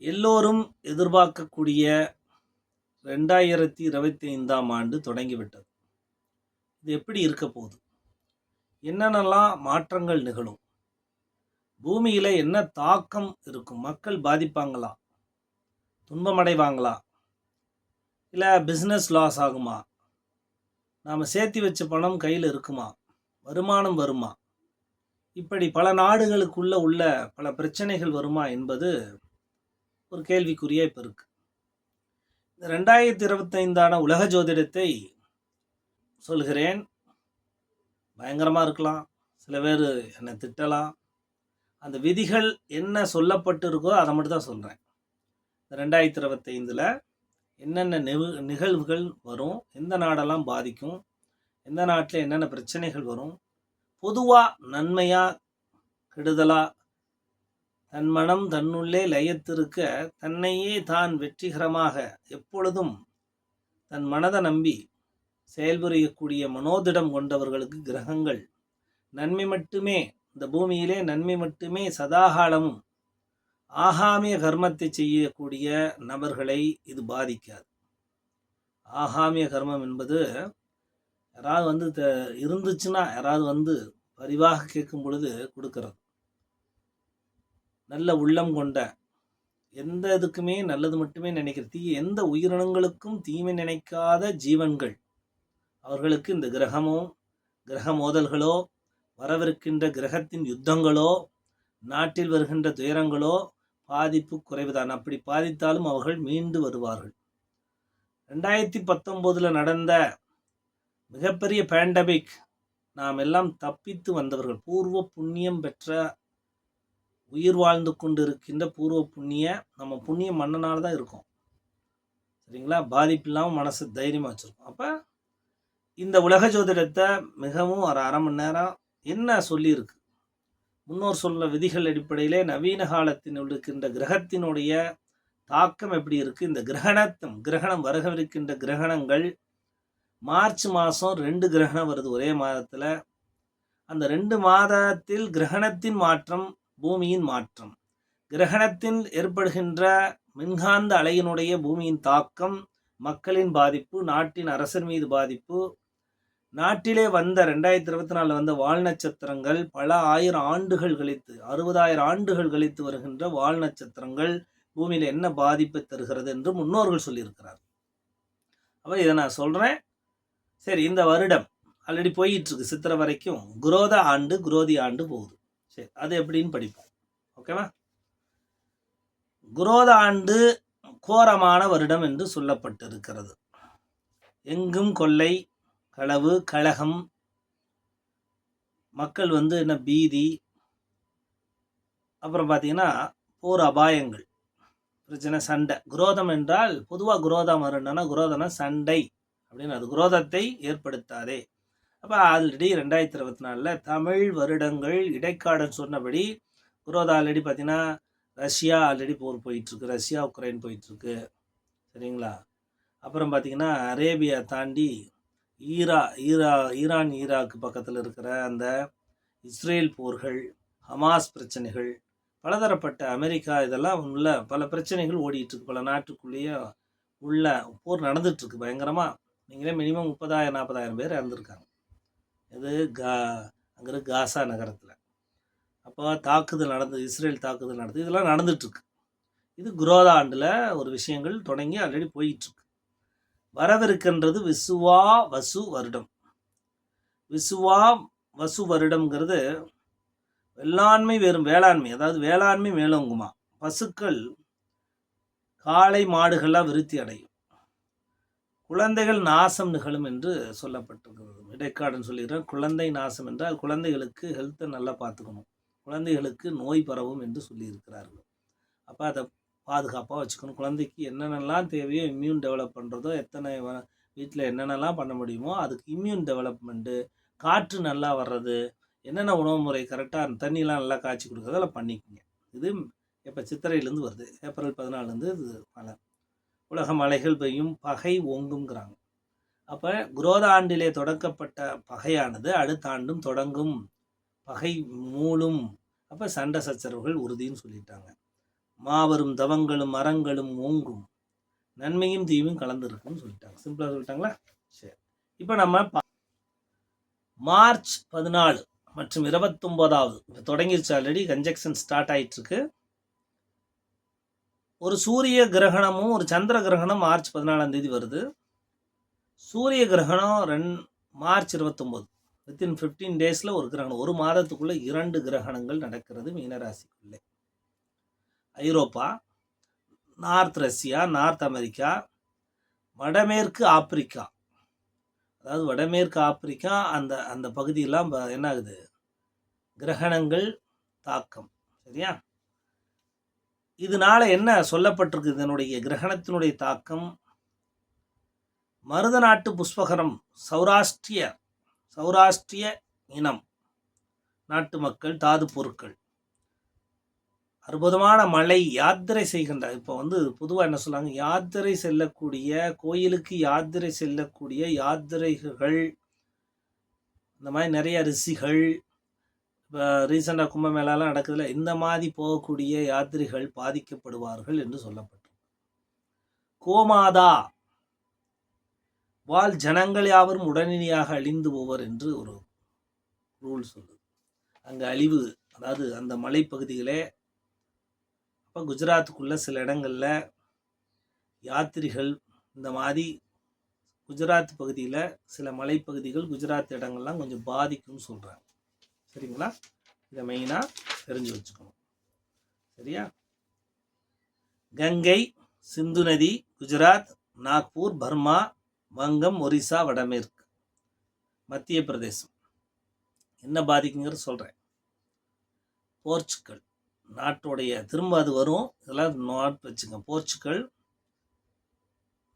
எல்லோரும் எதிர்பார்க்கக்கூடிய ரெண்டாயிரத்தி இருபத்தி ஐந்தாம் ஆண்டு தொடங்கிவிட்டது. இது எப்படி இருக்க போகுது? என்னென்னலாம் மாற்றங்கள் நிகழும்? பூமியில் என்ன தாக்கம் இருக்கும்? மக்கள் பாதிப்பாங்களா? துன்பமடைவாங்களா? இல்லை பிஸ்னஸ் லாஸ் ஆகுமா? நாம் சேர்த்தி வச்ச பணம் கையில் இருக்குமா? வருமானம் வருமா? இப்படி பல நாடுகளுக்குள்ள உள்ள பல பிரச்சனைகள் வருமா என்பது ஒரு கேள்விக்குறியா இப்போ இருக்கு. இந்த ரெண்டாயிரத்தி இருபத்தைந்தான உலக ஜோதிடத்தை சொல்கிறேன் பயங்கரமாக இருக்கலாம். சில பேர் என்னை திட்டலாம். அந்த விதிகள் என்ன சொல்லப்பட்டு இருக்கோ அதை மட்டும் தான் சொல்கிறேன் இந்த ரெண்டாயிரத்தி இருபத்தைந்தில் என்னென்ன நிவு நிகழ்வுகள் வரும் எந்த நாடெல்லாம் பாதிக்கும் எந்த நாட்டில் என்னென்ன பிரச்சனைகள் வரும் பொதுவாக நன்மையாக கெடுதலாக தன் மனம் தன்னுள்ளே லயத்திருக்க தன்னையே தான் வெற்றிகரமாக எப்பொழுதும் தன் மனதை நம்பி செயல்புரியக்கூடிய மனோதிடம் கொண்டவர்களுக்கு கிரகங்கள் நன்மை மட்டுமே இந்த பூமியிலே நன்மை மட்டுமே சதாகாலமும் ஆகாமிய கர்மத்தை செய்யக்கூடிய நபர்களை இது பாதிக்காது. ஆகாமிய கர்மம் என்பது யாராவது வந்து த- இருந்துச்சுன்னா யாராவது வந்து பரிவாக கேட்கும் பொழுது கொடுக்கறது. நல்ல உள்ளம் கொண்ட எந்த இதுக்குமே நல்லது மட்டுமே நினைக்கிற தீ எந்த உயிரினங்களுக்கும் தீமை நினைக்காத ஜீவன்கள் அவர்களுக்கு இந்த கிரகமோ கிரக மோதல்களோ வரவிருக்கின்ற கிரகத்தின் யுத்தங்களோ நாட்டில் வருகின்ற துயரங்களோ பாதிப்பு குறைவுதான். அப்படி பாதித்தாலும் அவர்கள் மீண்டு வருவார்கள். ரெண்டாயிரத்தி பத்தொம்போதில் நடந்த மிகப்பெரிய பேண்டமிக் நாம் எல்லாம் தப்பித்து வந்தவர்கள் பூர்வ புண்ணியம் பெற்ற உயிர் வாழ்ந்து கொண்டு இருக்கின்ற பூர்வ புண்ணிய நம்ம புண்ணிய மன்னனால் தான் இருக்கும். சரிங்களா? பாதிப்பு இல்லாமல் மனசு தைரியமாக வச்சுருக்கோம். அப்போ இந்த உலக ஜோதிடத்தை மிகவும் ஒரு அரை மணி நேரம் என்ன சொல்லியிருக்கு? முன்னோர் சொல்ல விதிகள் அடிப்படையிலே நவீன காலத்தில் இருக்கின்ற கிரகத்தினுடைய தாக்கம் எப்படி இருக்குது இந்த கிரகணத்தம் கிரகணம் வரவிருக்கின்ற கிரகணங்கள் மார்ச் மாதம் ரெண்டு கிரகணம் வருது ஒரே மாதத்தில். அந்த ரெண்டு மாதத்தில் கிரகணத்தின் மாற்றம் பூமியின் மாற்றம். கிரகணத்தில் ஏற்படுகின்ற மின்காந்த அலையினுடைய பூமியின் தாக்கம் மக்களின் பாதிப்பு நாட்டின் அரசர் மீது பாதிப்பு. நாட்டிலே வந்த ரெண்டாயிரத்தி இருபத்தி நாலில் வந்த வால் நட்சத்திரங்கள் பல ஆயிரம் ஆண்டுகள் கழித்து அறுபதாயிரம் ஆண்டுகள் கழித்து வருகின்ற வால் நட்சத்திரங்கள் பூமியில் என்ன பாதிப்பை தருகிறது என்று முன்னோர்கள் சொல்லியிருக்கிறார் அப்போ இதை நான் சொல்கிறேன் சரி இந்த வருடம் ஆல்ரெடி போயிட்டுருக்கு சித்திரை வரைக்கும் குரோத ஆண்டு குரோதி ஆண்டு போகுது. சரி அது எப்படின்னு படிப்போம். ஓகேவா குரோத ஆண்டு கோரமான வருடம் என்று சொல்லப்பட்டிருக்கிறது. எங்கும் கொள்ளை களவு கழகம் மக்கள் வந்து என்ன பீதி அப்புறம் பார்த்தீங்கன்னா போர் அபாயங்கள் பிரச்சனை சண்டை. குரோதம் என்றால் பொதுவாக குரோதம் வரும்னா குரோதம்னா சண்டை அப்படின்னு அது குரோதத்தை ஏற்படுத்தாதே. அப்போ ஆல்ரெடி ரெண்டாயிரத்தி இருபத்தி நாலில் தமிழ் வருடங்கள் இடைக்காடன் சொன்னபடி குரோதா ஆல்ரெடி பார்த்தீங்கன்னா ரஷ்யா ஆல்ரெடி போர் போயிட்டுருக்கு ரஷ்யா உக்ரைன் போயிட்டுருக்கு. சரிங்களா? அப்புறம் பார்த்தீங்கன்னா அரேபியா தாண்டி ஈரா ஈரா ஈரான் ஈராக்கு பக்கத்தில் இருக்கிற அந்த இஸ்ரேல் போர்கள் ஹமாஸ் பிரச்சனைகள் பலதரப்பட்ட அமெரிக்கா இதெல்லாம் உள்ள பல பிரச்சனைகள் ஓடிட்டுருக்கு. பல நாட்டுக்குள்ளேயே உள்ள போர் நடந்துட்டுருக்கு பயங்கரமாக நீங்களே மினிமம் முப்பதாயிரம் நாற்பதாயிரம் பேர் இறந்துருக்காங்க. இது கா அங்கே இருக்க காசா நகரத்தில். அப்போ தாக்குதல் நடந்தது இஸ்ரேல் தாக்குதல் நடந்தது இதெல்லாம் நடந்துட்டுருக்கு. இது குரோதா ஆண்டில் ஒரு விஷயங்கள் தொடங்கி ஆல்ரெடி போயிட்டுருக்கு. வரவிருக்கின்றது விசுவா வசு வருடம். விசுவா வசு வருடம்ங்கிறது வெள்ளாண்மை வெறும் வேளாண்மை அதாவது வேளாண்மை மேலோங்குமா. பசுக்கள் காளை மாடுகள்லாம் விருத்தி அடையும். குழந்தைகள் நாசம் நிகழும் என்று சொல்லப்பட்டிருக்கிறது. இடைக்காடுன்னு சொல்லிடுறேன் குழந்தை நாசம் என்றால் குழந்தைகளுக்கு ஹெல்த்தை நல்லா பார்த்துக்கணும். குழந்தைகளுக்கு நோய் பரவும் என்று சொல்லியிருக்கிறார்கள். அப்போ அதை பாதுகாப்பாக வச்சுக்கணும். குழந்தைக்கு என்னென்னலாம் தேவையோ இம்யூன் டெவலப் பண்ணுறதோ எத்தனை வீட்டில் என்னென்னலாம் பண்ண முடியுமோ அதுக்கு இம்யூன் டெவலப்மெண்ட்டு காற்று நல்லா வர்றது என்னென்ன உணவு முறை கரெக்டாக தண்ணிலாம் நல்லா காய்ச்சி கொடுக்குறதெல்லாம் பண்ணிக்கோங்க. இது இப்போ சித்திரையிலேருந்து வருது. ஏப்ரல் பதினாலுலேருந்து இது மழை. உலக மலைகள் பெய்யும் பகை ஓங்குங்கிறாங்க அப்போ குரோத ஆண்டிலே தொடக்கப்பட்ட பகையானது அடுத்த ஆண்டும் தொடங்கும். பகை மூளும். அப்போ சண்டை சச்சரவுகள் உறுதின்னு சொல்லிட்டாங்க. மாபெரும் தவங்களும் மரங்களும் ஓங்கும். நன்மையும் தீமையும் கலந்துருக்குன்னு சொல்லிட்டாங்க. சிம்பிளாக சொல்லிட்டாங்களா? சரி. இப்போ நம்ம மார்ச் பதினாலு மற்றும் இருபத்தொம்போதாவது இப்போ தொடங்கிருச்சு ஆல்ரெடி கன்ஜெக்ஷன் ஸ்டார்ட் ஆகிட்டுருக்கு ஒரு சூரிய கிரகணமும் ஒரு சந்திர கிரகணம் மார்ச் பதினாலாம் தேதி வருது. சூரிய கிரகணம் ரெண் மார்ச் இருபத்தொம்போது. வித்தின் ஃபிஃப்டீன் டேஸில் ஒரு கிரகணம் ஒரு மாதத்துக்குள்ளே இரண்டு கிரகணங்கள் நடக்கிறது மீனராசிக்குள்ளே. Europe north Russia north America வடமேற்கு ஆப்பிரிக்கா. அதாவது வடமேற்கு ஆப்பிரிக்கா அந்த அந்த பகுதியெல்லாம் ப- என்ன ஆகுது கிரகணங்கள் தாக்கம். சரியா? இதனால என்ன சொல்லப்பட்டிருக்கு இதனுடைய கிரகணத்தினுடைய தாக்கம் மருத நாட்டு புஷ்பகரம் சௌராஷ்டிரிய சௌராஷ்டிரிய இனம் நாட்டு மக்கள் தாது பொருட்கள். அற்புதமான மலை யாத்திரை செய்கின்ற இப்போ வந்து பொதுவாக என்ன சொல்லுவாங்க யாத்திரை செல்லக்கூடிய கோயிலுக்கு யாத்திரை செல்லக்கூடிய யாத்திரைகள் இந்த மாதிரி நிறைய ரிஷிகள் இப்போ ரீசெண்டாக கும்பமேளாலாம் நடக்குதுல இந்த மாதிரி போகக்கூடிய யாத்திரிகள் பாதிக்கப்படுவார்கள் என்று சொல்லப்பட்டிருக்கு. கோமாதா! வாழ் ஜனங்கள் யாவரும் உடனடியாக அழிந்து போவர் என்று ஒரு ரூல் சொல்லுது. அங்கே அழிவு அதாவது அந்த மலைப்பகுதிகளே அப்போ குஜராத்துக்குள்ள சில இடங்களில் யாத்திரிகள் இந்த மாதிரி குஜராத் பகுதியில் சில மலைப்பகுதிகள் குஜராத் இடங்கள்லாம் கொஞ்சம் பாதிக்கும்னு சொல்கிறாங்க சரிங்களா? இதை மெயினாக தெரிஞ்சு வச்சுக்கணும். சரியா? கங்கை சிந்து நதி குஜராத் நாக்பூர் பர்மா வங்கம் ஒரிசா வடமேற்கு மத்திய பிரதேசம். என்ன பாதிக்குங்கிறது சொல்கிறேன் போர்ச்சுக்கல் நாட்டுடைய திரும்ப அது வரும். இதெல்லாம் நோட் வச்சுங்க போர்ச்சுக்கல்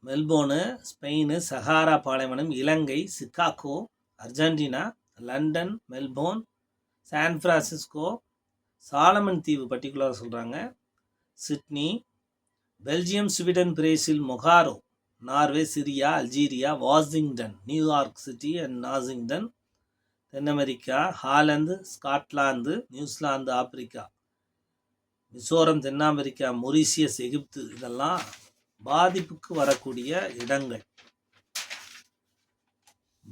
மெல்போர்னு ஸ்பெயின் சஹாரா பாலைவனம் Ilangai Chicago Argentina London Melbourne San Francisco Solomon தீவு பர்டிகுலராக சொல்கிறாங்க Sydney Belgium Sweden Brazil மொகாரோ Norway Syria Algeria Washington New York city and நாசிங்டன் then America Holland Scotland New Zealand Africa Mizoram then America Mauritius Egypt இதெல்லாம் பாதிப்புக்கு வரக்கூடிய இடங்கள்.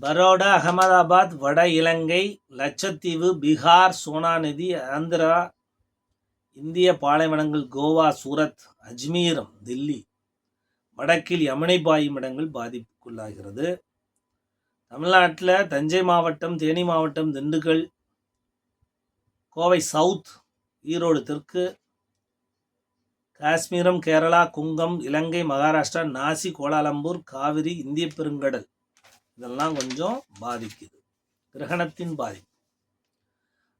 பரோடா அகமதாபாத் வட இலங்கை லட்சத்தீவு பீகார் சோனாநிதி ஆந்திரா இந்திய பாலைவனங்கள் கோவா சூரத் அஜ்மீரம் தில்லி வடக்கில் யமுனை பாயும் இடங்கள் பாதிப்புக்குள்ளாகிறது. தமிழ்நாட்டில் தஞ்சை மாவட்டம் தேனி மாவட்டம் திண்டுக்கல் கோவை சவுத் ஈரோடு தெற்கு காஷ்மீரம் கேரளா குங்கம் இலங்கை மகாராஷ்டிரா நாசி கோலாலம்பூர் காவிரி இந்திய பெருங்கடல். இதெல்லாம் கொஞ்சம் பாதிக்குது. கிரகணத்தின் பாதிப்பு.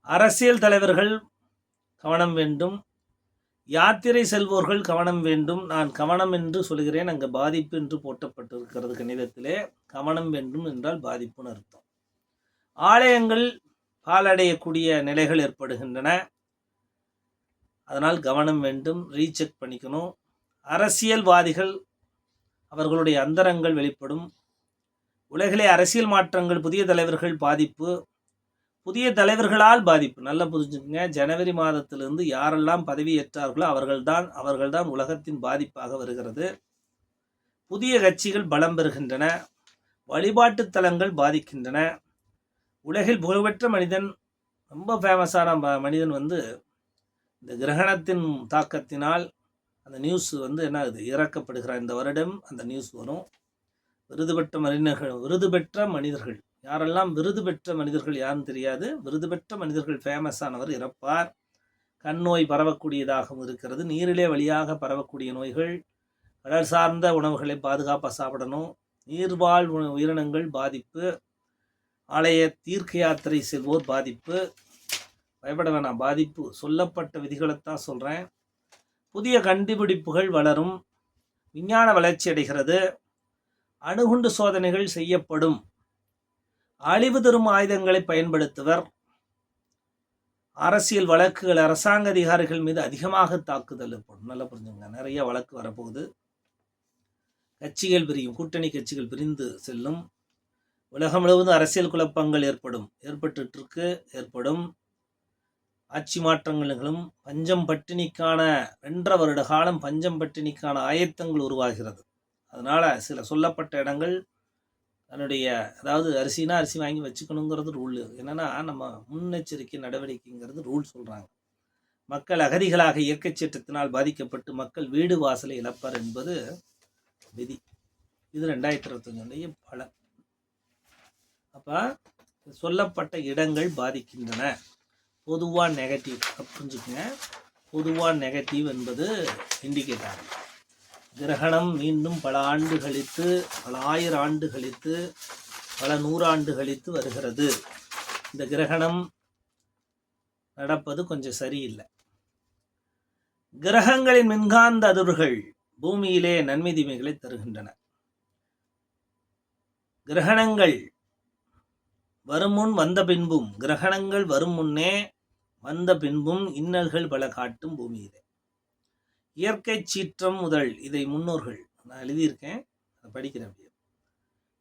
அரசியல் தலைவர்கள் கவனம் வேண்டும். யாத்திரை செல்வோர்கள் கவனம் வேண்டும். நான் கவனம் என்று சொல்கிறேன். அங்கே பாதிப்பு என்று போட்டப்பட்டிருக்கிறது கணிதத்திலே. கவனம் வேண்டும் என்றால் பாதிப்புன்னு அர்த்தம். ஆலயங்கள் பாலடையக்கூடிய நிலைகள் ஏற்படுகின்றன. அதனால் கவனம் வேண்டும். ரீசெக் பண்ணிக்கணும். அரசியல்வாதிகள் அவர்களுடைய அந்தரங்கள் வெளிப்படும். உலகிலே அரசியல் மாற்றங்கள் புதிய தலைவர்கள் பாதிப்பு. புதிய தலைவர்களால் பாதிப்பு. நல்லா புரிஞ்சுக்கங்க. ஜனவரி மாதத்திலிருந்து யாரெல்லாம் பதவியேற்றார்களோ அவர்கள்தான் அவர்கள்தான் உலகத்தின் பாதிப்பாக வருகிறது. புதிய கட்சிகள் பலம் பெறுகின்றன. வழிபாட்டு தலங்கள் பாதிக்கின்றன. உலகில் புகழ்பெற்ற மனிதன் ரொம்ப ஃபேமஸான மனிதன் வந்து இந்த கிரகணத்தின் தாக்கத்தினால் அந்த நியூஸ் வந்து என்ன ஆகுது? இறக்கப்படுகிறார். இந்த வருடம் அந்த நியூஸ் வரும். விருது பெற்ற மனிதர்கள் விருது பெற்ற மனிதர்கள். யாரெல்லாம் விருது பெற்ற மனிதர்கள் யாருன்னு தெரியாது. விருது பெற்ற மனிதர்கள் ஃபேமஸானவர் இறப்பார். கண் நோய் பரவக்கூடியதாகவும் இருக்கிறது. நீரிலே வழியாக பரவக்கூடிய நோய்கள் கடல் சார்ந்த உணவுகளை பாதுகாப்பாக சாப்பிடணும். நீர்வாழ் உயிரினங்கள் பாதிப்பு. ஆலய தீர்க்க யாத்திரை செல்வோர் பாதிப்பு. பயப்பட வேணாம் பாதிப்பு. சொல்லப்பட்ட விதிகளைத்தான் சொல்கிறேன் புதிய கண்டுபிடிப்புகள் வளரும். விஞ்ஞான வளர்ச்சி அடைகிறது. அணுகுண்டு சோதனைகள் செய்யப்படும். அழிவு தரும் ஆயுதங்களை பயன்படுத்துவர். அரசியல் வழக்குகள் அரசாங்க அதிகாரிகள் மீது அதிகமாக தாக்குதல் ஏற்படும். நல்லா புரிஞ்சுங்க நிறைய வழக்கு வரப்போகுது. கட்சிகள் பிரியும். கூட்டணி கட்சிகள் பிரிந்து செல்லும். உலகம் முழுவதும் அரசியல் குழப்பங்கள் ஏற்படும். ஏற்பட்டு இருக்கு ஏற்படும். ஆட்சி மாற்றங்களும் பஞ்சம் பட்டினிக்கான வென்ற வருட காலம் பஞ்சம் பட்டினிக்கான ஆயத்தங்கள் உருவாகிறது. அதனால் சில சொல்லப்பட்ட இடங்கள் தன்னுடைய அதாவது அரிசினா அரிசி வாங்கி வச்சுக்கணுங்கிறது ரூல் என்னென்னா நம்ம முன்னெச்சரிக்கை நடவடிக்கைங்கிறது ரூல் சொல்கிறாங்க மக்கள் அகதிகளாக இயற்கை சீற்றத்தினால் பாதிக்கப்பட்டு மக்கள் வீடு வாசலை இழப்பார் என்பது விதி. இது ரெண்டாயிரத்தி இருபத்தஞ்சுடைய பலன் அப்போ சொல்லப்பட்ட இடங்கள் பாதிக்கின்றன. பொதுவாக நெகட்டிவ் புரிஞ்சுக்கங்க. பொதுவாக நெகட்டிவ் என்பது இண்டிகேட்டர் கிரகணம் மீண்டும் பல ஆண்டு கழித்து பல ஆயிரம் ஆண்டு கழித்து பல நூறாண்டு கழித்து வருகிறது. இந்த கிரகணம் நடப்பது கொஞ்சம் சரியில்லை. கிரகங்களின் மின்காந்த அதிர்வுகள் பூமியிலே நன்மை தீமைகளை தருகின்றன. கிரகணங்கள் வரும் முன் வந்த பின்பும் கிரகணங்கள் வரும் முன்னே வந்த பின்பும் இன்னல்கள் பல காட்டும் பூமியிலே. இயற்கை சீற்றம் முதல். இதை முன்னோர்கள் நான் எழுதியிருக்கேன் அதை படிக்கிறேன்.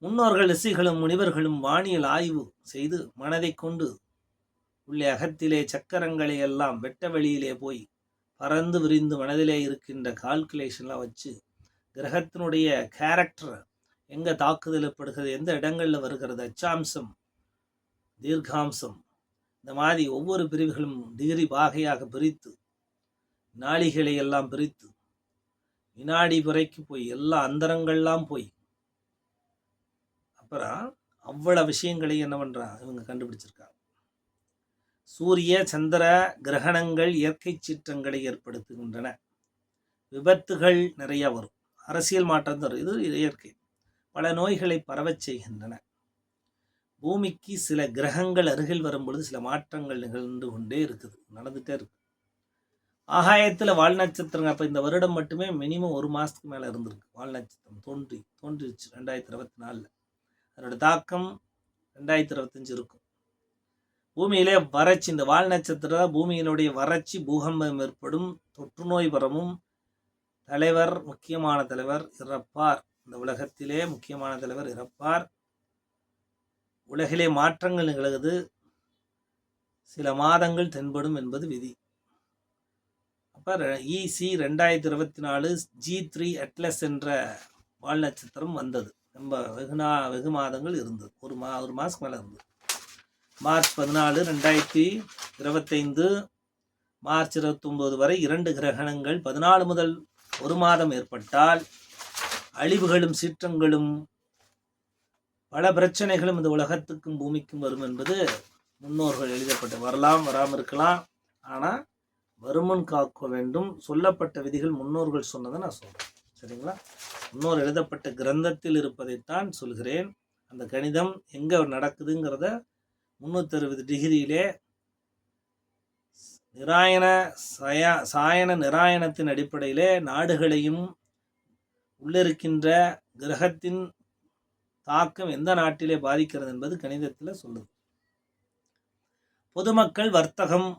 முன்னோர்கள் ரிஷிகளும் முனிவர்களும் வானியல் ஆய்வு செய்து மனதை கொண்டு உள்ளே அகத்திலே சக்கரங்களை எல்லாம் வெட்ட வெளியிலே போய் பறந்து விரிந்து மனதிலே இருக்கின்ற கால்குலேஷன்லாம் வச்சு கிரகத்தினுடைய கேரக்டர் எங்கே தாக்குதல் ஏற்படுகிறது எந்த இடங்களில் வருகிறது அச்சாம்சம் தீர்க்காம்சம் இந்த மாதிரி ஒவ்வொரு பிரிவுகளும் டிகிரி பாகையாக பிரித்து நாளிகளை எல்லாம் பிரித்து வினாடி வரைக்கும் போய் எல்லா அந்தரங்கள்லாம் போய் அப்புறம் அவ்வளோ விஷயங்களை என்ன பண்ணுறான் இவங்க கண்டுபிடிச்சிருக்காங்க. சூரிய சந்திர கிரகணங்கள் இயற்கை சீற்றங்களை ஏற்படுத்துகின்றன. விபத்துகள் நிறைய வரும். அரசியல் மாற்றம் தரும். இது இயற்கை. பல நோய்களை பரவச் செய்கின்றன. பூமிக்கு சில கிரகங்கள் அருகில் வரும்பொழுது சில மாற்றங்கள் நிகழ்ந்து கொண்டே இருக்குது. நடந்துகிட்டே இருக்கு. ஆகாயத்தில் வால் நட்சத்திரங்க. அப்போ இந்த வருடம் மட்டுமே மினிமம் ஒரு மாதத்துக்கு மேலே இருந்திருக்கு. வால் நட்சத்திரம் தோன்றி தோன்றிடுச்சு ரெண்டாயிரத்தி இருபத்தி நாலில். அதனோட தாக்கம் ரெண்டாயிரத்தி இருபத்தஞ்சு இருக்கும். பூமியிலே வறட்சி இந்த வால் நட்சத்திரம் பூமியினுடைய வறட்சி பூகம்பம் ஏற்படும். தொற்று நோய் வரமும் தலைவர் முக்கியமான தலைவர் இறப்பார். இந்த உலகத்திலே முக்கியமான தலைவர் இறப்பார். உலகிலே மாற்றங்கள் நிகழுது. சில மாதங்கள் தென்படும் என்பது விதி. அப்போ இசி ரெண்டாயிரத்தி இருபத்தி நாலு ஜி த்ரீ அட்லஸ் என்ற வால் நட்சத்திரம் வந்தது. ரொம்ப வெகுநா வெகு மாதங்கள் இருந்தது. ஒரு மா ஒரு மாதத்துக்கு மேலே இருந்தது. மார்ச் பதினாலு ரெண்டாயிரத்தி இருபத்தைந்து மார்ச் இருபத்தொம்போது வரை இரண்டு கிரகணங்கள் பதினாலு முதல் ஒரு மாதம் ஏற்பட்டால் அழிவுகளும் சீற்றங்களும் பல பிரச்சனைகளும் இந்த உலகத்துக்கும் பூமிக்கும் வரும் என்பது முன்னோர்கள் எழுதப்பட்டு வரலாம் வராமல் இருக்கலாம். ஆனால் வருமுன் காக்க வேண்டும். சொல்லப்பட்ட விதிகள் முன்னோர்கள் சொன்னதை நான் சொல்கிறேன் சரிங்களா? முன்னோர் எழுதப்பட்ட கிரந்தத்தில் இருப்பதைத்தான் சொல்கிறேன். அந்த கணிதம் எங்கே நடக்குதுங்கிறத முந்நூற்றி அறுபது டிகிரியிலே நிராயண சயா சாயன நிராயணத்தின் அடிப்படையிலே நாடுகளையும் உள்ளிருக்கின்ற கிரகத்தின் தாக்கம் எந்த நாட்டிலே பாதிக்கிறது என்பது கணிதத்தில் சொல்லுது. பொதுமக்கள் வர்த்தகம்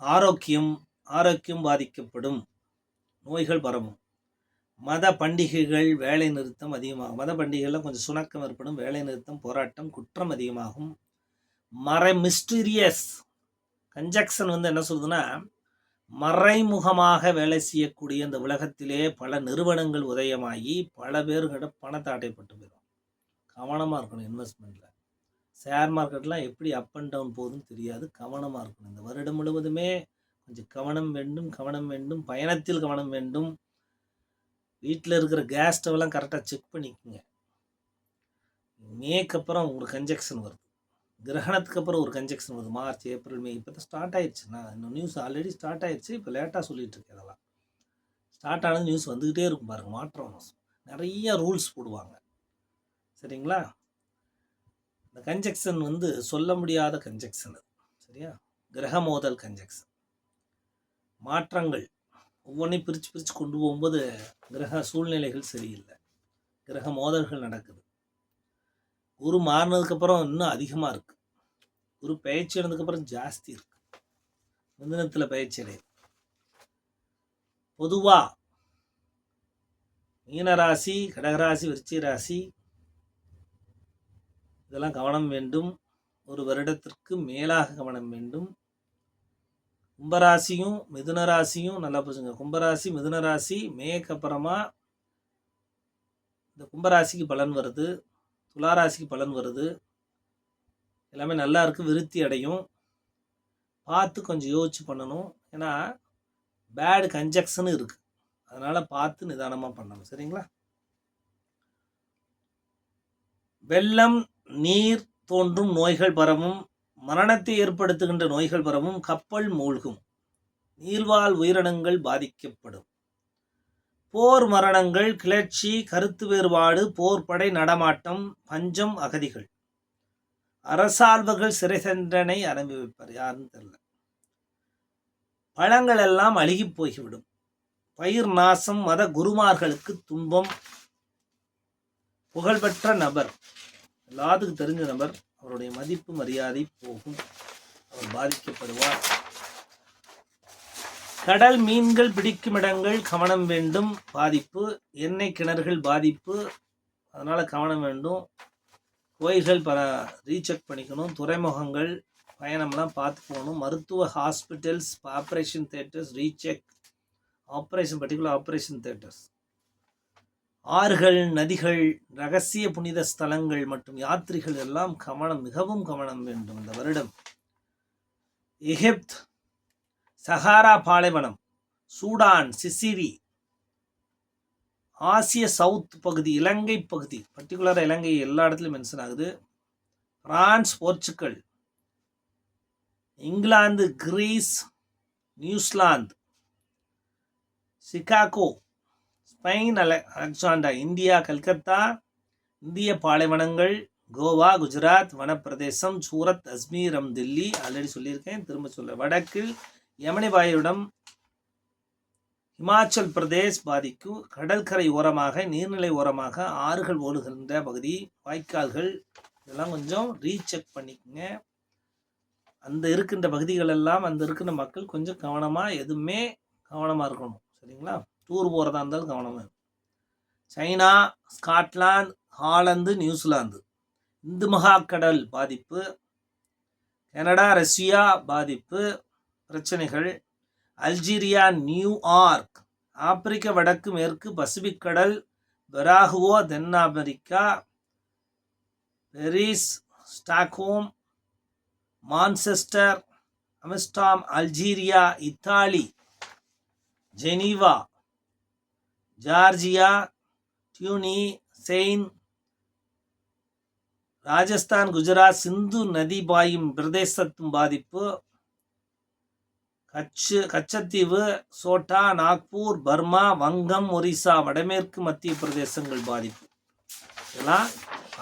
ஆரோக்கியம் ஆரோக்கியம் பாதிக்கப்படும் நோய்கள் பரவும். மத பண்டிகைகள் வேலை நிறுத்தம் அதிகமாகும். மத பண்டிகைகளில் கொஞ்சம் சுணக்கம் ஏற்படும். வேலை நிறுத்தம் போராட்டம் குற்றம் அதிகமாகும். மறை மிஸ்டீரியஸ் கன்ஜக்ஷன் வந்து என்ன சொல்லுதுன்னா மறைமுகமாக வேலை செய்யக்கூடிய இந்த உலகத்திலே பல நிறுவனங்கள் உதயமாகி பல பேர்கிட்ட பணத்தை அட்டைப்பட்டு போயிடும். கவனமாக இருக்கணும் இன்வெஸ்ட்மெண்ட்டில் ஷேர் மார்க்கெட்லாம் எப்படி அப் அண்ட் டவுன் போகுதுன்னு தெரியாது. கவனமாக இருக்கணும். இந்த வருடம் முழுவதுமே கொஞ்சம் கவனம் வேண்டும் கவனம் வேண்டும் பயணத்தில் கவனம் வேண்டும். வீட்டில் இருக்கிற கேஸ் ஸ்டவ்லாம் கரெக்டாக செக் பண்ணிக்கோங்க. மேக்கு அப்புறம் உங்களுக்கு கன்ஜெக்ஷன் வருது. கிரகணத்துக்கு அப்புறம் ஒரு கன்ஜெக்ஷன் வருது. மார்ச் ஏப்ரல் மே இப்போ தான் ஸ்டார்ட் ஆயிடுச்சு நான் இன்னும் நியூஸ் ஆல்ரெடி ஸ்டார்ட் ஆயிடுச்சு இப்போ லேட்டாக சொல்லிட்டு இருக்கேன் அதெல்லாம். ஸ்டார்ட் ஆனது நியூஸ் வந்துக்கிட்டே இருக்கும் பாருங்கள் மாற்றம் நிறைய ரூல்ஸ் போடுவாங்க. சரிங்களா? இந்த கன்ஜெக்ஷன் வந்து சொல்ல முடியாத கன்ஜெக்ஷன் அது. சரியா? கிரக மோதல் கன்ஜெக்ஷன் மாற்றங்கள் ஒவ்வொன்றையும் பிரித்து பிரித்து கொண்டு போகும்போது கிரக சூழ்நிலைகள் சரியில்லை. கிரக மோதல்கள் நடக்குது. குரு மாறினதுக்கப்புறம் இன்னும் அதிகமாக இருக்குது குரு பயிற்சி அடைந்ததுக்கப்புறம் ஜாஸ்தி இருக்குது மிதனத்தில் பயிற்சி அடையுது பொதுவாக மீனராசி கடகராசி விருச்சிக ராசி இதெல்லாம் கவனம் வேண்டும். ஒரு வருடத்திற்கு மேலாக கவனம் வேண்டும். கும்பராசியும் மிதுன ராசியும் நல்லா புரிஞ்சுங்க. கும்பராசி மிதுன ராசி மேக்கு அப்புறமா இந்த கும்பராசிக்கு பலன் வருது. துளாராசிக்கு பலன் வருது. எல்லாமே நல்லா இருக்குது விருத்தி அடையும். பார்த்து கொஞ்சம் யோசிச்சு பண்ணணும். ஏன்னா பேடு கன்ஜக்ஷன் இருக்குது அதனால் பார்த்து நிதானமாக பண்ணணும். சரிங்களா? வெள்ளம் நீர் தோன்றும் நோய்கள் பரவும். மரணத்தை ஏற்படுத்துகின்ற நோய்கள் பரவும் கப்பல் மூழ்கும். நீர்வாழ் உயிரினங்கள் பாதிக்கப்படும். போர் மரணங்கள் கிளர்ச்சி கருத்து வேறுபாடு போர் படை நடமாட்டம் பஞ்சம் அகதிகள். அரசால்வர்கள் சிறை தண்டனை அனுபவிப்பார் யாருன்னு தெரியல. பழங்கள் எல்லாம் அழுகி போய்விடும். பயிர் நாசம் மத குருமார்களுக்கு துன்பம். புகழ்பெற்ற நபர். எல்லாத்துக்கும் தெரிஞ்ச நபர். அவருடைய மதிப்பு மரியாதை போகும். அவர் பாதிக்கப்படுவார். கடல் மீன்கள் பிடிக்கும் இடங்கள் கவனம் வேண்டும் பாதிப்பு. எண்ணெய் கிணறுகள் பாதிப்பு. அதனால் கவனம் வேண்டும். கோயில்கள் பல ரீசெக் பண்ணிக்கணும். துறைமுகங்கள் பயணம்லாம் பார்த்து போகணும். மருத்துவ hospitals operation theatres recheck operation particular operation theatres ஆறுகள் நதிகள் ரகசிய புனித ஸ்தலங்கள் மற்றும் யாத்திரைகள் எல்லாம் கவனம் மிகவும் கவனம் வேண்டும் இந்த வருடம். எகிப்த் சஹாரா பாலைவனம் சூடான் சிசிரி ஆசிய சவுத் பகுதி இலங்கை பகுதி பர்டிகுலராக இலங்கை எல்லா இடத்துலையும் மென்ஷன் ஆகுது. France Portugal England Greece New Zealand Chicago Spain அல அலெக்சாண்டா இந்தியா கல்கத்தா இந்திய பாலைவனங்கள் கோவா குஜராத் வனப்பிரதேசம் சூரத் அஸ்மீரம் தில்லி ஆல்ரெடி சொல்லியிருக்கேன். திரும்ப சொல்ல வடக்கில் யமனிவாயுடம் இமாச்சல் பிரதேஷ் பாதிக்கும் கடற்கரை ஓரமாக நீர்நிலை ஓரமாக ஆறுகள் ஓடுகின்ற பகுதி வாய்க்கால்கள் இதெல்லாம் கொஞ்சம் ரீசெக் பண்ணிக்கோங்க. அந்த இருக்கின்ற பகுதிகள் எல்லாம் அந்த இருக்கின்ற மக்கள் கொஞ்சம் கவனமாக எதுவுமே கவனமாக இருக்கணும். சரிங்களா? டூர் போகிறதா இருந்தாலும் கவனமாக China Scotland Holland New Zealand. Hindu மகாக்கடல் பாதிப்பு. கனடா ரஷ்யா பாதிப்பு. பிரச்சனைகள். அல்ஜீரியா நியூயார்க் ஆப்பிரிக்க வடக்கு மேற்கு பசிபிக் கடல் பெராகுவோ தென் America Paris Stockholm Manchester Amsterdam Algeria Italy Geneva. Georgia டியூனி chain Rajasthan Gujarat Sindhu நதி பாயும் பிரதேசத்தும் பாதிப்பு. கச்சு கச்சத்தீவு சோட்டா நாக்பூர் பர்மா வங்கம் ஒரிசா வடமேற்கு மத்திய பிரதேசங்கள் பாதிப்பு. இதெல்லாம்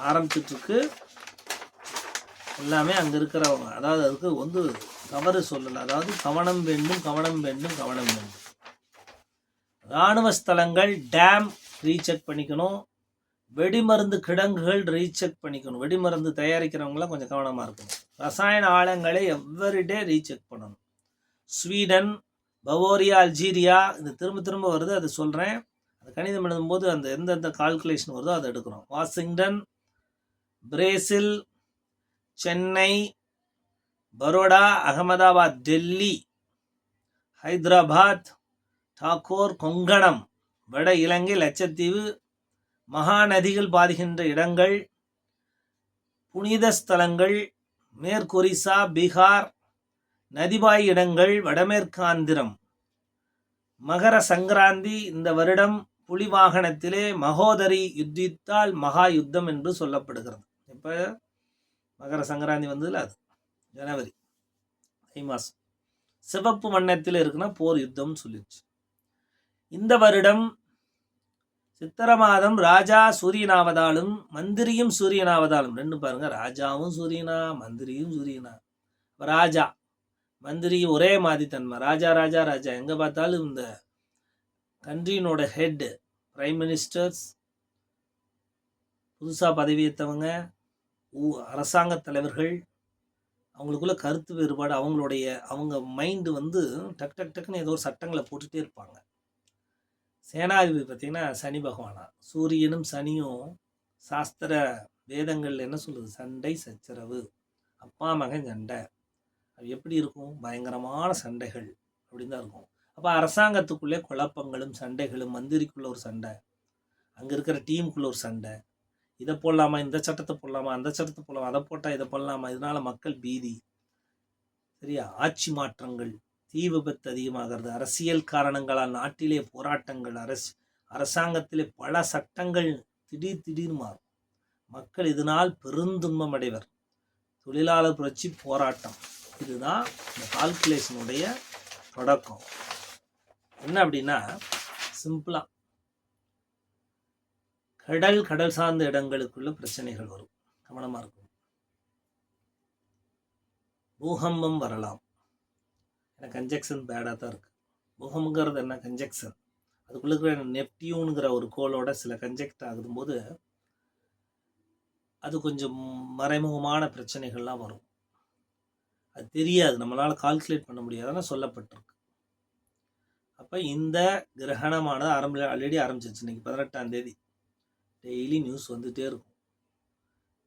ஆரம்பிச்சிட்ருக்கு. எல்லாமே அங்கே இருக்கிறவங்க. அதாவது அதுக்கு வந்து தவறு சொல்லலை. அதாவது கவனம் வேண்டும் கவனம் வேண்டும் கவனம் வேண்டும். இராணுவ ஸ்தலங்கள் டேம் ரீசெக் பண்ணிக்கணும். வெடிமருந்து கிடங்குகள் ரீசெக் பண்ணிக்கணும். வெடிமருந்து தயாரிக்கிறவங்களாம் கொஞ்சம் கவனமாக இருக்கணும். ரசாயன ஆழங்களை எவ்வரிடே ரீசெக் பண்ணணும். ஸ்வீடன் பவோரியா அல்ஜீரியா இது திரும்ப திரும்ப வருது அதை சொல்கிறேன் அது கணிதம் எழுதும்போது அந்த எந்தெந்த கால்குலேஷன் வருதோ அதை எடுக்கிறோம். வாஷிங்டன் பிரேசில் சென்னை பரோடா அகமதாபாத் டெல்லி ஹைதராபாத் தாக்கோர் கொங்கணம் வட இலங்கை லட்சத்தீவு மகாநதிகள் பாதிக்கின்ற இடங்கள் புனித ஸ்தலங்கள் மேற்கொரிசா பீகார் நதிபாய் இடங்கள் வடமேற்கு ஆந்திரம் மகர சங்கராந்தி இந்த வருடம் புலி வாகனத்திலே மகோதரி யுத்தித்தால் மகா யுத்தம் என்று சொல்லப்படுகிறது. இப்போ மகர சங்கராந்தி வந்ததில் அது ஜனவரி தை மாதம் சிவப்பு வண்ணத்தில் இருக்குன்னா போர் யுத்தம்னு சொல்லிடுச்சு. இந்த வருடம் சித்திர மாதம் ராஜா சூரியனாவதாலும் மந்திரியும் சூரியனாவதாலும். ரெண்டு பாருங்க ராஜாவும் சூரியனா மந்திரியும் சூரியனா? ராஜா மந்திரி ஒரே மாதிரி தன்மை. ராஜா ராஜா ராஜா. எங்கே பார்த்தாலும் இந்த கண்ட்ரியினோட ஹெட் பிரைம் மினிஸ்டர்ஸ் புதுசாக பதவியேற்றவங்க ஊ அரசாங்க தலைவர்கள் அவங்களுக்குள்ள கருத்து வேறுபாடு அவங்களுடைய அவங்க மைண்டு வந்து டக் டக் டக்குன்னு ஏதோ ஒரு சட்டங்களை போட்டுகிட்டே இருப்பாங்க. சேனாதிபதி பார்த்திங்கன்னா சனி பகவானா. சூரியனும் சனியும் சாஸ்திர வேதங்கள் என்ன சொல்லுது சண்டை சச்சரவு. அப்பா மகன் சண்டை. அது எப்படி இருக்கும்? பயங்கரமான சண்டைகள் அப்படின்னு தான் இருக்கும். அப்போ அரசாங்கத்துக்குள்ளே குழப்பங்களும் சண்டைகளும் மந்திரிக்குள்ள ஒரு சண்டை. அங்கே இருக்கிற டீமுக்குள்ள ஒரு சண்டை. இதை போடலாமா? இந்த சட்டத்தை போடலாமா? அந்த சட்டத்தை போடலாமா? அதை போட்டால் இதை பண்ணலாமா? இதனால் மக்கள் பீதி. சரியா? ஆட்சி மாற்றங்கள். தீ விபத்து அதிகமாகிறது. அரசியல் காரணங்களால் நாட்டிலே போராட்டங்கள் அரசு அரசாங்கத்திலே பல சட்டங்கள் திடீர் திடீர் மாறும். மக்கள் இதனால் பெருந்துன்பம் அடைவர். தொழிலாளர் புரட்சி போராட்டம். இதுதான் இந்த கால்குலேஷனுடைய தொடக்கம். என்ன அப்படின்னா சிம்பிளா கடல் கடல் சார்ந்த இடங்களுக்குள்ள பிரச்சனைகள் வரும். கவனமாக இருக்கும் பூகம்பம் வரலாம். ஏன்னா கன்ஜெக்ஷன் பேடாக தான் இருக்குது முகம்ங்கிறது என்ன கன்ஜெக்ஷன் அதுக்குள்ள இருக்கிற நெப்டியூனுங்கிற ஒரு கோளோட சில கன்ஜெக்ட் ஆகும்போது அது கொஞ்சம் மறைமுகமான பிரச்சனைகள்லாம் வரும். அது தெரியாது. நம்மளால் கால்குலேட் பண்ண முடியாதுன்னு சொல்லப்பட்டிருக்கு. அப்போ இந்த கிரகணமானது ஆரம்ப ஆல்ரெடி ஆரம்பிச்சிருச்சு. இன்னைக்கு பதினெட்டாம் தேதி. டெய்லி நியூஸ் வந்துகிட்டே இருக்கும்.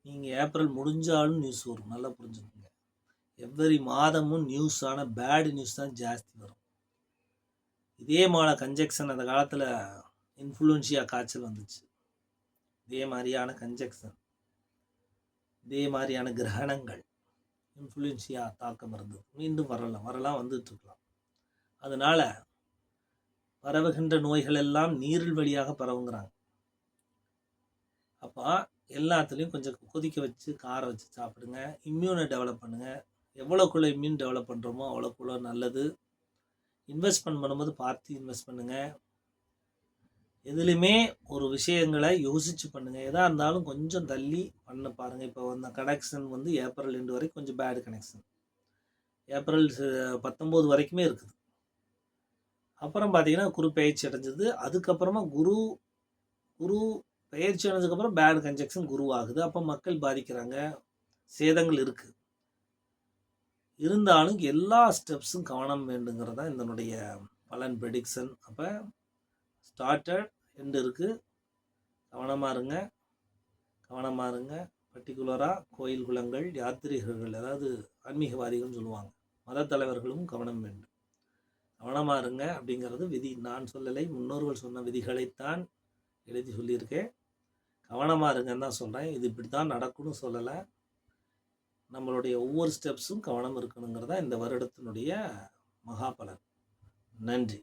நீங்கள் ஏப்ரல் முடிஞ்சாலும் நியூஸ் வரும். நல்லா புரிஞ்சுக்கணும் எவ்வரி மாதமும் நியூஸான பேட் நியூஸ் தான் ஜாஸ்தி வரும். இதே மாதிரி கன்ஜெக்ஷன் அந்த காலத்தில் இன்ஃப்ளூன்ஷியா காய்ச்சல் வந்துச்சு. இதே மாதிரியான கன்ஜெக்ஷன் இதே மாதிரியான கிரகணங்கள் இன்ஃப்ளூயன்சியா தாக்கம் இருந்தது மீண்டும் வரலாம். வரலாம் வந்துட்டுருக்கலாம் அதனால் அதனால பரவுகின்ற நோய்கள் எல்லாம் நீரில் வழியாக பரவுங்கிறாங்க. அப்போ எல்லாத்துலேயும் கொஞ்சம் கொதிக்க வச்சு கார வச்சு சாப்பிடுங்க. இம்யூனை டெவலப் பண்ணுங்கள் எவ்வளோக்குள்ளே இம்யூன் டெவலப் பண்ணுறோமோ அவ்வளோக்குள்ள நல்லது. இன்வெஸ்ட்மெண்ட் பண்ணும்போது பார்த்து இன்வெஸ்ட் பண்ணுங்கள் எதுலேயுமே ஒரு விஷயங்களை யோசித்து பண்ணுங்கள் எதாக இருந்தாலும் கொஞ்சம் தள்ளி பண்ண பாருங்கள் இப்போ அந்த கனெக்ஷன் வந்து ஏப்ரல் ரெண்டு வரைக்கும் கொஞ்சம் பேடு கனெக்ஷன் ஏப்ரல் பத்தொம்போது வரைக்குமே இருக்குது. அப்புறம் பார்த்தீங்கன்னா குரு பயிற்சி அடைஞ்சது. அதுக்கப்புறமா குரு குரு பயிற்சி அடைஞ்சதுக்கப்புறம் பேட் கன்ஜெக்ஷன் குரு ஆகுது அப்போ மக்கள் பாதிக்கிறாங்க. சேதங்கள் இருக்குது இருந்தாலும் எல்லா ஸ்டெப்ஸும் கவனம் வேண்டுங்கிறது தான் இதனுடைய பலன் ப்ரெடிக்ஷன் அப்போ ஸ்டார்டட் எண்டு இருக்குது கவனமாக இருங்க. கவனமாக இருங்க. பர்டிகுலராக கோயில் குளங்கள் யாத்திரிகர்கள் அதாவது ஆன்மீகவாதிகள்னு சொல்லுவாங்க. மத தலைவர்களும் கவனம் வேண்டும். கவனமாக இருங்க அப்படிங்கிறது விதி. நான் சொல்லலை முன்னோர்கள் சொன்ன விதிகளைத்தான் எழுதி சொல்லியிருக்கேன். கவனமாக இருங்கன்னு தான் சொல்கிறேன் இது இப்படி தான் நடக்கும்னு சொல்லலை. நம்மளுடைய ஒவ்வொரு ஸ்டெப்ஸும் கவனம் இருக்கணுங்கிறதா இந்த வருடத்தினுடைய மகாபலன் நன்றி.